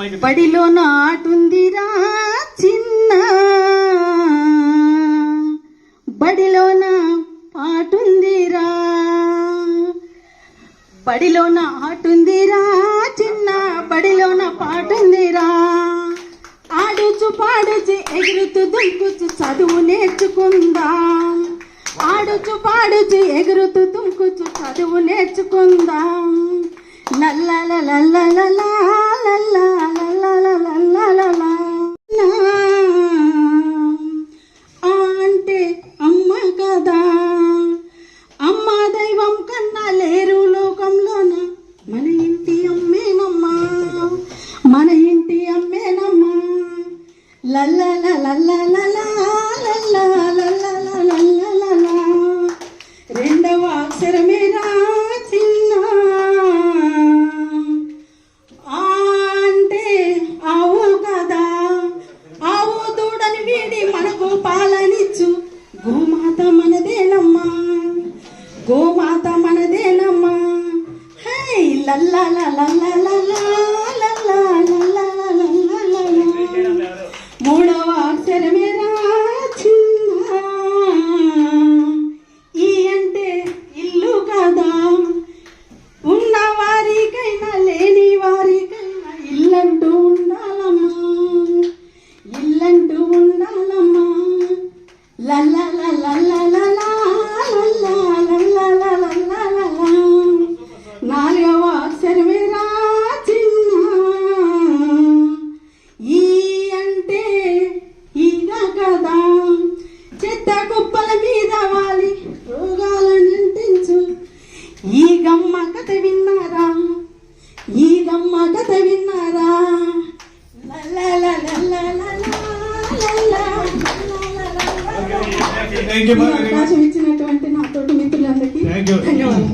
వద్దు బడిలో నాటుందిరా చిన్న. బడిలోన పాటుందిరా. బడిలోన ఆటుందిరా చిన్న. బడిలోన పాటుందిరా. ఆడుచు పాడుచు ఎగురుతూ దుంకుచు చదువు నేర్చుకుందాం. ఆడుచు పాడుచు ఎగురుతూ దుంకుచు చదువు నేర్చుకుందాం. నల్ల రెండవ అక్షరమేరా చిన్న. ఆ అంటే ఆవు కదా. ఆవు దూడని వీడి మనకు పాలనిచ్చు. గోమాత మనదేనమ్మా. గోమాత మనదేనమ్మా. హై లల్లా లల్లా ఈ అంటే ఇల్లు కదా. ఉన్న వారికైనా లేని వారికైనా ఇల్లంటూ ఉండాలమ్మా. ఇల్లంటూ ఉండాలమ్మా. లల్లా కుప్పల మీద వాలి రోగాలను అంటించు ఈ గమ్మ కథ విన్నారా? ఈ గమ్మ కథ విన్నారా? అవకాశం ఇచ్చినటువంటి నా తోటి మిత్రులందరికీ ధన్యవాదాలు.